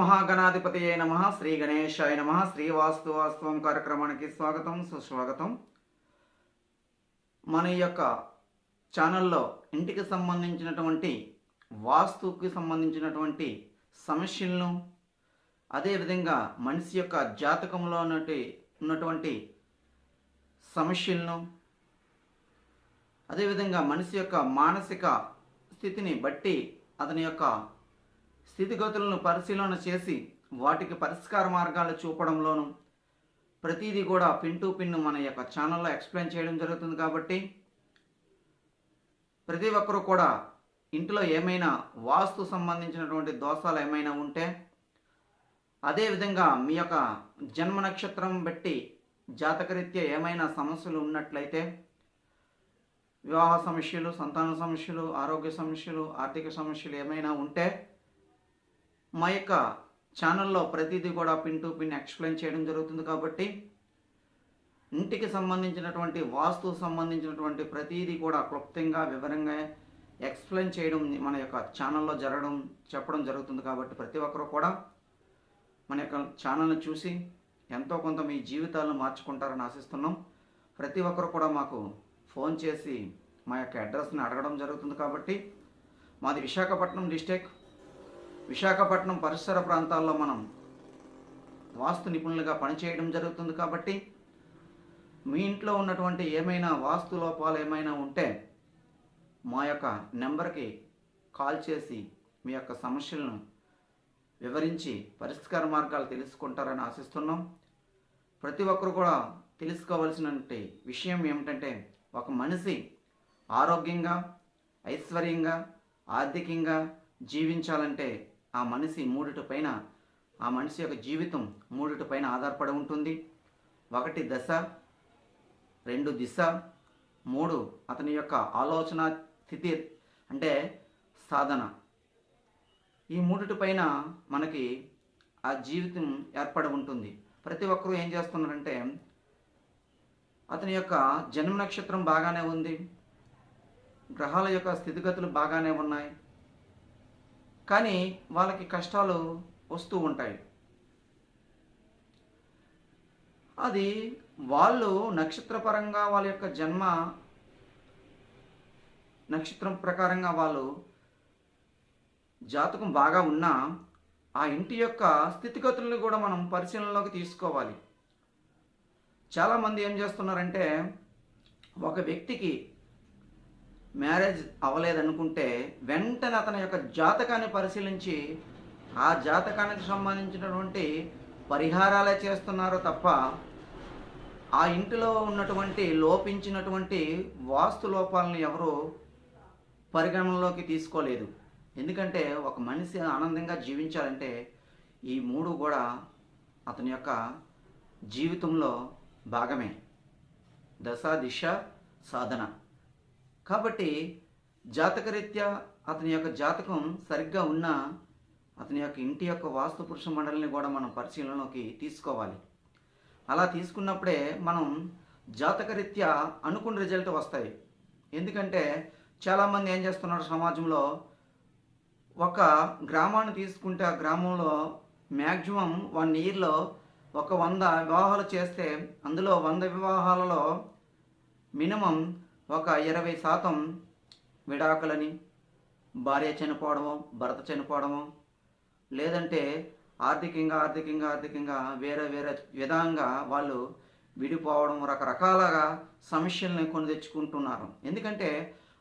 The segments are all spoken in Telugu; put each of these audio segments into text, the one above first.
మహాగణాధిపతి నమ. శ్రీ గణేశాయ నమ. శ్రీవాస్తు వాస్తవం కార్యక్రమానికి స్వాగతం సుస్వాగతం. మన యొక్క ఛానల్లో ఇంటికి సంబంధించినటువంటి వాస్తుకి సంబంధించినటువంటి సమస్యలను అదేవిధంగా మనిషి యొక్క జాతకంలో ఉన్నటి ఉన్నటువంటి సమస్యలను అదేవిధంగా మనిషి యొక్క మానసిక స్థితిని బట్టి అతని యొక్క స్థితిగతులను పరిశీలన చేసి వాటికి పరిష్కార మార్గాలు చూపడంలోను ప్రతిదీ కూడా పిన్ టు పిన్ మన యొక్క ఛానల్లో ఎక్స్ప్లెయిన్ చేయడం జరుగుతుంది కాబట్టి ప్రతి ఒక్కరూ కూడా ఇంట్లో ఏమైనా వాస్తు సంబంధించినటువంటి దోషాలు ఏమైనా ఉంటే అదేవిధంగా మీ యొక్క జన్మ నక్షత్రం బట్టి జాతకరీత్యా ఏమైనా సమస్యలు ఉన్నట్లయితే వివాహ సమస్యలు సంతాన సమస్యలు ఆరోగ్య సమస్యలు ఆర్థిక సమస్యలు ఏమైనా ఉంటే మా యొక్క ఛానల్లో ప్రతిదీ కూడా పిన్ టు పిన్ ఎక్స్ప్లెయిన్ చేయడం జరుగుతుంది కాబట్టి ఇంటికి సంబంధించినటువంటి వాస్తు సంబంధించినటువంటి ప్రతిదీ కూడా క్లుప్తంగా వివరంగా ఎక్స్ప్లెయిన్ చేయడం మన యొక్క ఛానల్లో జరగడం చెప్పడం జరుగుతుంది కాబట్టి ప్రతి ఒక్కరూ కూడా మన యొక్క ఛానల్ని చూసి ఎంతో కొంత మీ జీవితాలను మార్చుకుంటారని ఆశిస్తున్నాం. ప్రతి ఒక్కరు కూడా మాకు ఫోన్ చేసి మా యొక్క అడ్రస్ని అడగడం జరుగుతుంది కాబట్టి మాది విశాఖపట్నం డిస్టిక్ విశాఖపట్నం పరిసర ప్రాంతాల్లో మనం వాస్తు నిపుణులుగా పనిచేయడం జరుగుతుంది కాబట్టి మీ ఇంట్లో ఉన్నటువంటి ఏమైనా వాస్తు లోపాలు ఏమైనా ఉంటే మా యొక్క నెంబర్కి కాల్ చేసి మీ యొక్క సమస్యలను వివరించి పరిష్కార మార్గాలు తెలుసుకుంటారని ఆశిస్తున్నాం. ప్రతి ఒక్కరు కూడా తెలుసుకోవాల్సిన విషయం ఏమిటంటే ఒక మనిషి ఆరోగ్యంగా ఐశ్వర్యంగా ఆర్థికంగా జీవించాలంటే ఆ మనిషి మూడిటి పైన ఆ మనిషి యొక్క జీవితం మూడిటి పైన ఆధారపడి ఉంటుంది. ఒకటి దశ రెండు దిశ మూడు అతని యొక్క ఆలోచన స్థితి అంటే సాధన. ఈ మూడిటి పైన మనకి ఆ జీవితం ఏర్పడి ఉంటుంది. ప్రతి ఒక్కరూ ఏం చేస్తున్నారంటే అతని యొక్క జన్మ నక్షత్రం బాగానే ఉంది. గ్రహాల యొక్క స్థితిగతులు బాగానే ఉన్నాయి. కానీ వాళ్ళకి కష్టాలు వస్తూ ఉంటాయి. అది వాళ్ళు నక్షత్రపరంగా వాళ్ళ యొక్క జన్మ నక్షత్రం ప్రకారంగా వాళ్ళు జాతకం బాగా ఉన్నా ఆ ఇంటి యొక్క స్థితిగతులను కూడా మనం పరిశీలనలోకి తీసుకోవాలి. చాలామంది ఏం చేస్తున్నారంటే ఒక వ్యక్తికి మ్యారేజ్ అవ్వలేదనుకుంటే వెంటనే అతని యొక్క జాతకాన్ని పరిశీలించి ఆ జాతకానికి సంబంధించినటువంటి పరిహారాలే చేస్తున్నారు తప్ప ఆ ఇంటిలో ఉన్నటువంటి లోపించినటువంటి వాస్తు లోపాలను ఎవరు పరిగణనలోకి తీసుకోలేదు. ఎందుకంటే ఒక మనిషి ఆనందంగా జీవించాలంటే ఈ మూడు కూడా అతని యొక్క జీవితంలో భాగమే. దశ దిశ సాధన. కాబట్టి జాతకరీత్యా అతని యొక్క జాతకం సరిగ్గా ఉన్నా అతని యొక్క ఇంటి యొక్క వాస్తు పురుష మండలిని కూడా మనం పరిశీలనలోకి తీసుకోవాలి. అలా తీసుకున్నప్పుడే మనం జాతకరీత్యా అనుకున్న రిజల్ట్ వస్తాయి. ఎందుకంటే చాలామంది ఏం చేస్తున్నారు సమాజంలో? ఒక గ్రామాన్ని తీసుకుంటే ఆ గ్రామంలో మ్యాక్సిమం వన్ ఇయర్లో ఒక వంద వివాహాలు చేస్తే అందులో వంద వివాహాలలో మినిమం ఒక ఇరవై శాతం విడాకులని భార్య చనిపోవడము భర్త చనిపోవడము లేదంటే ఆర్థికంగా ఆర్థికంగా ఆర్థికంగా వేరే వేరే విధంగా వాళ్ళు విడిపోవడం రకరకాలుగా సమస్యల్ని కొని తెచ్చుకుంటున్నారు. ఎందుకంటే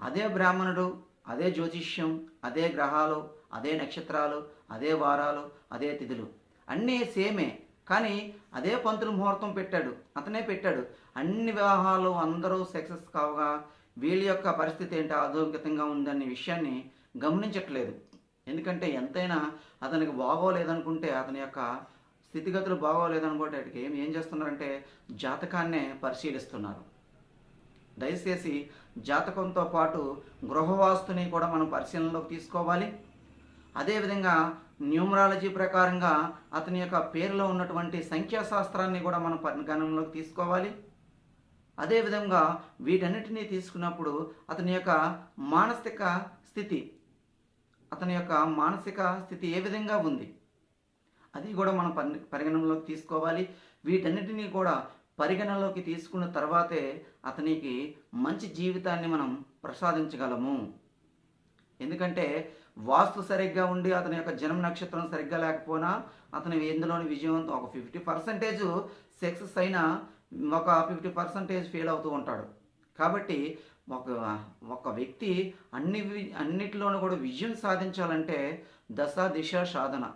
అదే బ్రాహ్మణుడు అదే జ్యోతిష్యం అదే గ్రహాలు అదే నక్షత్రాలు అదే వారాలు అదే తిథులు అన్నీ సేమే. కానీ అదే పంతులు ముహూర్తం పెట్టాడు అతనే పెట్టాడు. అన్ని వివాహాలు అందరూ సక్సెస్ కావగా వీళ్ళ యొక్క పరిస్థితి ఏంటో అధోగతంగా ఉందనే విషయాన్ని గమనించట్లేదు. ఎందుకంటే ఎంతైనా అతనికి బాగోలేదనుకుంటే అతని యొక్క స్థితిగతులు బాగోలేదనుకుంటే ఏం ఏం చేస్తున్నారంటే జాతకాన్నే పరిశీలిస్తున్నారు. దయచేసి జాతకంతో పాటు గృహవాస్తుని కూడా మనం పరిశీలనలోకి తీసుకోవాలి. అదేవిధంగా న్యూమరాలజీ ప్రకారంగా అతని యొక్క పేరులో ఉన్నటువంటి సంఖ్యాశాస్త్రాన్ని కూడా మనం పరిగణనలోకి తీసుకోవాలి. అదేవిధంగా వీటన్నిటినీ తీసుకున్నప్పుడు అతని యొక్క మానసిక స్థితి అతని యొక్క మానసిక స్థితి ఏ విధంగా ఉంది? అది కూడా మనం పరి పరిగణనలోకి తీసుకోవాలి. వీటన్నిటినీ కూడా పరిగణనలోకి తీసుకున్న తర్వాతే అతనికి మంచి జీవితాన్ని మనం ప్రసాదించగలము. ఎందుకంటే వాస్తు సరిగ్గా ఉండి అతని యొక్క జన్మ నక్షత్రం సరిగ్గా లేకపోయినా అతను ఎందులోని విజయవంతం ఒక ఫిఫ్టీ పర్సెంటేజ్ సక్సెస్ అయినా ఒక ఫిఫ్టీ పర్సెంటేజ్ ఫెయిల్ అవుతూ ఉంటాడు. కాబట్టి ఒక ఒక వ్యక్తి అన్ని వి- అన్నిటిలోనూ కూడా విజయం సాధించాలంటే దశ దిశ సాధన.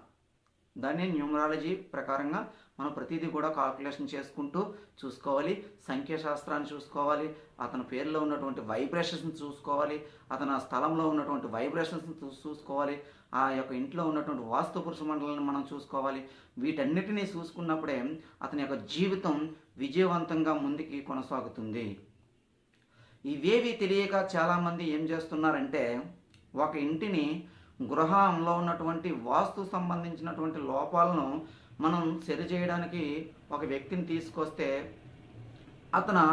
దాన్ని న్యూమరాలజీ ప్రకారంగా మనం ప్రతిదీ కూడా కాల్కులేషన్ చేసుకుంటూ చూసుకోవాలి. సంఖ్యాశాస్త్రాన్ని చూసుకోవాలి. అతని పేరులో ఉన్నటువంటి వైబ్రేషన్స్ని చూసుకోవాలి. అతని ఆ స్థలంలో ఉన్నటువంటి వైబ్రేషన్స్ని చూ- చూసుకోవాలి. ఆ యొక్క ఇంట్లో ఉన్నటువంటి వాస్తు పురుష మండలాన్ని మనం చూసుకోవాలి. వీటన్నిటినీ చూసుకున్నప్పుడే అతని యొక్క జీవితం విజయవంతంగా ముందుకి కొనసాగుతుంది. ఇవేవి తెలియక చాలామంది ఏం చేస్తున్నారంటే ఒక ఇంటిని గృహంలో ఉన్నటువంటి వాస్తు సంబంధించినటువంటి లోపాలను మనం సరిచేయడానికి ఒక వ్యక్తిని తీసుకొస్తే అతను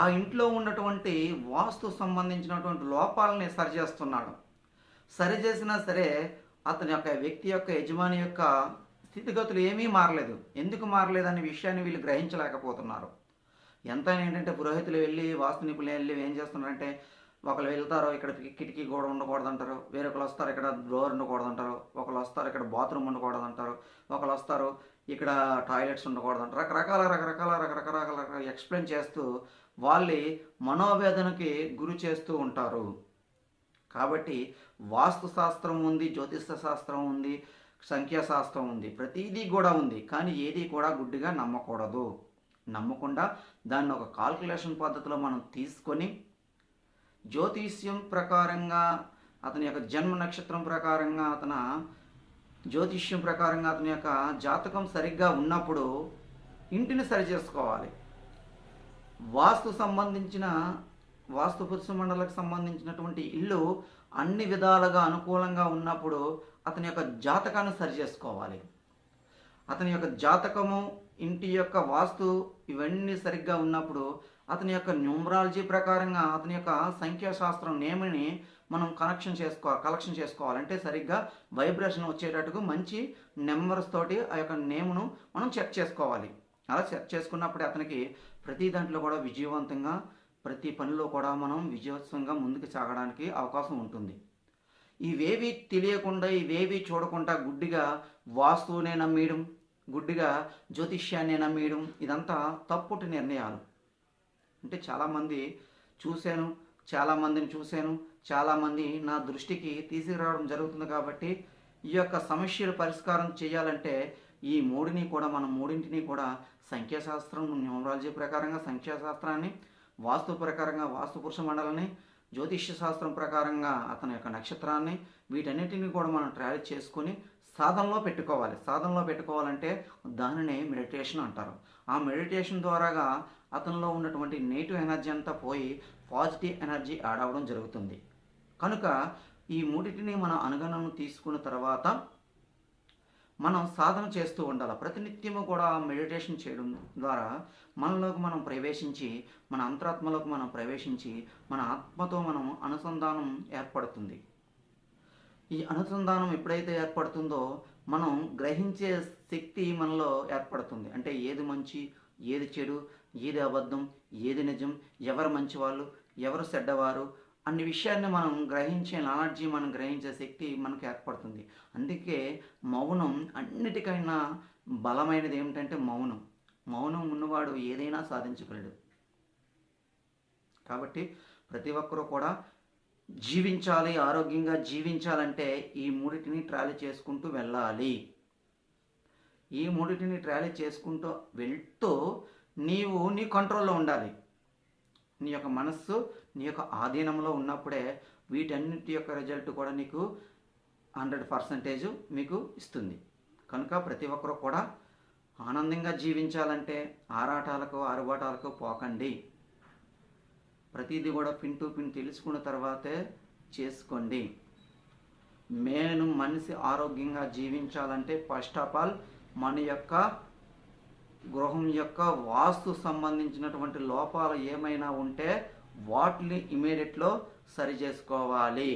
ఆ ఇంట్లో ఉన్నటువంటి వాస్తు సంబంధించినటువంటి లోపాలని సరిచేస్తున్నాడు సరి చేసినా సరే అతని యొక్క వ్యక్తి యొక్క యజమాని యొక్క స్థితిగతులు ఏమీ మారలేదు. ఎందుకు మారలేదు అనే విషయాన్ని వీళ్ళు గ్రహించలేకపోతున్నారు. ఎంత ఏంటంటే పురోహితులు వెళ్ళి వాస్తు నిపుణులు వెళ్ళి ఏం చేస్తున్నారంటే ఒకరు వెళ్తారు ఇక్కడ కిటికీ కూడా ఉండకూడదు అంటారు వేరొకరు వస్తారు ఇక్కడ డోర్ ఉండకూడదు అంటారు ఒకరు వస్తారు ఇక్కడ బాత్రూమ్ ఉండకూడదు అంటారు ఒకళ్ళు వస్తారు ఇక్కడ టాయిలెట్స్ ఉండకూడదు అంటారు రకరకాల రకరకాల రకరకాల ఎక్స్ప్లెయిన్ చేస్తూ వాళ్ళని మనోవేదనకి గురి చేస్తూ ఉంటారు. కాబట్టి వాస్తు శాస్త్రం ఉంది జ్యోతిష శాస్త్రం ఉంది సంఖ్యాశాస్త్రం ఉంది. ప్రతిదీ కూడా ఉంది. కానీ ఏది కూడా గుడ్డిగా నమ్మకూడదు. నమ్మకుండా దాన్ని ఒక కాల్కులేషన్ పద్ధతిలో మనం తీసుకొని జ్యోతిష్యం ప్రకారంగా అతని యొక్క జన్మ నక్షత్రం ప్రకారంగా అతను జ్యోతిష్యం ప్రకారంగా అతని యొక్క జాతకం సరిగ్గా ఉన్నప్పుడు ఇంటిని సరి చేసుకోవాలి. వాస్తు సంబంధించిన వాస్తు పురుష మండలకు సంబంధించినటువంటి ఇల్లు అన్ని విధాలుగా అనుకూలంగా ఉన్నప్పుడు అతని యొక్క జాతకాన్ని సరి చేసుకోవాలి. అతని యొక్క జాతకము ఇంటి యొక్క వాస్తు ఇవన్నీ సరిగ్గా ఉన్నప్పుడు అతని యొక్క న్యూమరాలజీ ప్రకారంగా అతని యొక్క సంఖ్యాశాస్త్రం నేమిని మనం కనెక్షన్ చేసుకో కలెక్షన్ చేసుకోవాలంటే సరిగ్గా వైబ్రేషన్ వచ్చేటట్టుగా మంచి నెంబర్స్ తోటి ఆ యొక్క నేమును మనం చెక్ చేసుకోవాలి. అలా చెక్ చేసుకున్నప్పుడు అతనికి ప్రతి దాంట్లో కూడా విజయవంతంగా ప్రతి పనిలో కూడా మనం విజయోత్సవంగా ముందుకు సాగడానికి అవకాశం ఉంటుంది. ఇవేవి తెలియకుండా ఇవేవి చూడకుండా గుడ్డిగా వాస్తువునే నమ్మేయడం గుడ్డిగా జ్యోతిష్యాన్ని నమ్మేయడం ఇదంతా తప్పుటి నిర్ణయాలు. అంటే చాలామంది చూశాను చాలామందిని చూశాను చాలామంది నా దృష్టికి తీసుకురావడం జరుగుతుంది కాబట్టి ఈ యొక్క సమస్యలు పరిష్కారం చేయాలంటే ఈ మూడిని కూడా మనం మూడింటిని కూడా సంఖ్యాశాస్త్రం న్యూమరాలజీ ప్రకారంగా సంఖ్యాశాస్త్రాన్ని వాస్తు ప్రకారంగా వాస్తు పురుష మండలని జ్యోతిష్య శాస్త్రం ప్రకారంగా అతని యొక్క నక్షత్రాన్ని వీటన్నిటిని కూడా మనం ట్రావెల్ చేసుకొని సాధనలో పెట్టుకోవాలి. సాధనలో పెట్టుకోవాలంటే దానిని మెడిటేషన్ అంటారు. ఆ మెడిటేషన్ ద్వారాగా అతనిలో ఉన్నటువంటి నెగిటివ్ ఎనర్జీ అంతా పోయి పాజిటివ్ ఎనర్జీ ఆడవడం అవ్వడం జరుగుతుంది. కనుక ఈ మూడింటిని మన అనుగణను తీసుకున్న తర్వాత మనం సాధన చేస్తూ ఉండాలి. ప్రతినిత్యము కూడా మెడిటేషన్ చేయడం ద్వారా మనలోకి మనం ప్రవేశించి మన అంతరాత్మలోకి మనం ప్రవేశించి మన ఆత్మతో మనం అనుసంధానం ఏర్పడుతుంది. ఈ అనుసంధానం ఎప్పుడైతే ఏర్పడుతుందో మనం గ్రహించే శక్తి మనలో ఏర్పడుతుంది. అంటే ఏది మంచి ఏది చెడు ఏది అబద్ధం ఏది నిజం ఎవరు మంచివాళ్ళు ఎవరు చెడ్డవారు అన్ని విషయాన్ని మనం గ్రహించే నాలెడ్జి మనం గ్రహించే శక్తి మనకు ఏర్పడుతుంది. అందుకే మౌనం అన్నిటికైనా బలమైనది ఏమిటంటే మౌనం. మౌనం ఉన్నవాడు ఏదైనా సాధించగలడు. కాబట్టి ప్రతి ఒక్కరూ కూడా జీవించాలి ఆరోగ్యంగా జీవించాలంటే ఈ మూడిటిని ట్రాలీ చేసుకుంటూ వెళ్ళాలి. ఈ మూడిటిని ట్రాలీ చేసుకుంటూ వెళ్తూ నీవు నీ కంట్రోల్లో ఉండాలి. నీ యొక్క మనస్సు నీ యొక్క ఆధీనంలో ఉన్నప్పుడే వీటన్నిటి యొక్క రిజల్ట్ కూడా నీకు హండ్రెడ్ పర్సంటేజ్ మీకు ఇస్తుంది. కనుక ప్రతి ఒక్కరూ కూడా ఆనందంగా జీవించాలంటే ఆరాటాలకు ఆరుబాటాలకు పోకండి. ప్రతిదీ కూడా పిన్ టు పిన్ తెలుసుకున్న తర్వాతే చేసుకోండి. నేను మనిషి ఆరోగ్యంగా జీవించాలంటే ఫస్ట్ ఆఫ్ ఆల్ మన యొక్క గృహం యొక్క వాస్తు సంబంధించినటువంటి లోపాలు ఏమైనా ఉంటే వాటిని ఇమీడియట్లో సరి చేసుకోవాలి.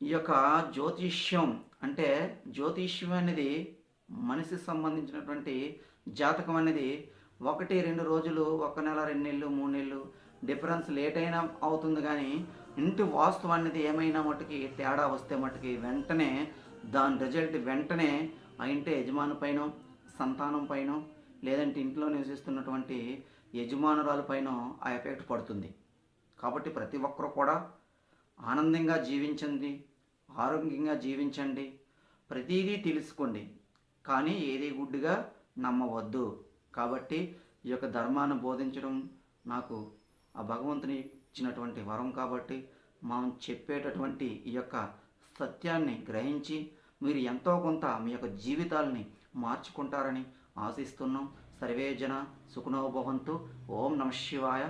ఈ యొక్క జ్యోతిష్యం అంటే జ్యోతిష్యం అనేది మనిషికి సంబంధించినటువంటి జాతకం అనేది ఒకటి రెండు రోజులు ఒక నెల రెండు నెలలు మూడు నెలలు డిఫరెన్స్ లేట్ అయినా అవుతుంది కానీ ఇంటి వాస్తు అనేది ఏమైనా మటుకి తేడా వస్తే మటుకి వెంటనే దాని రిజల్ట్ వెంటనే ఆ ఇంటి యజమాని పైన సంతానం పైన లేదంటే ఇంట్లో నివసిస్తున్నటువంటి యజమానురాలు పైన ఆ ఎఫెక్ట్ పడుతుంది. కాబట్టి ప్రతి ఒక్కరు కూడా ఆనందంగా జీవించండి ఆరోగ్యంగా జీవించండి ప్రతిదీ తెలుసుకోండి. కానీ ఏది గుడ్డుగా నమ్మవద్దు. కాబట్టి ఈ యొక్క ధర్మాన్ని బోధించడం నాకు ఆ భగవంతుని ఇచ్చినటువంటి వరం కాబట్టి మనం చెప్పేటటువంటి ఈ యొక్క సత్యాన్ని గ్రహించి మీరు ఎంతో కొంత మీ యొక్క జీవితాలని మార్చుకుంటారని ఆశిస్తున్నాం. సర్వే జన సుఖనోభవంతు ఓం నమ శివాయ.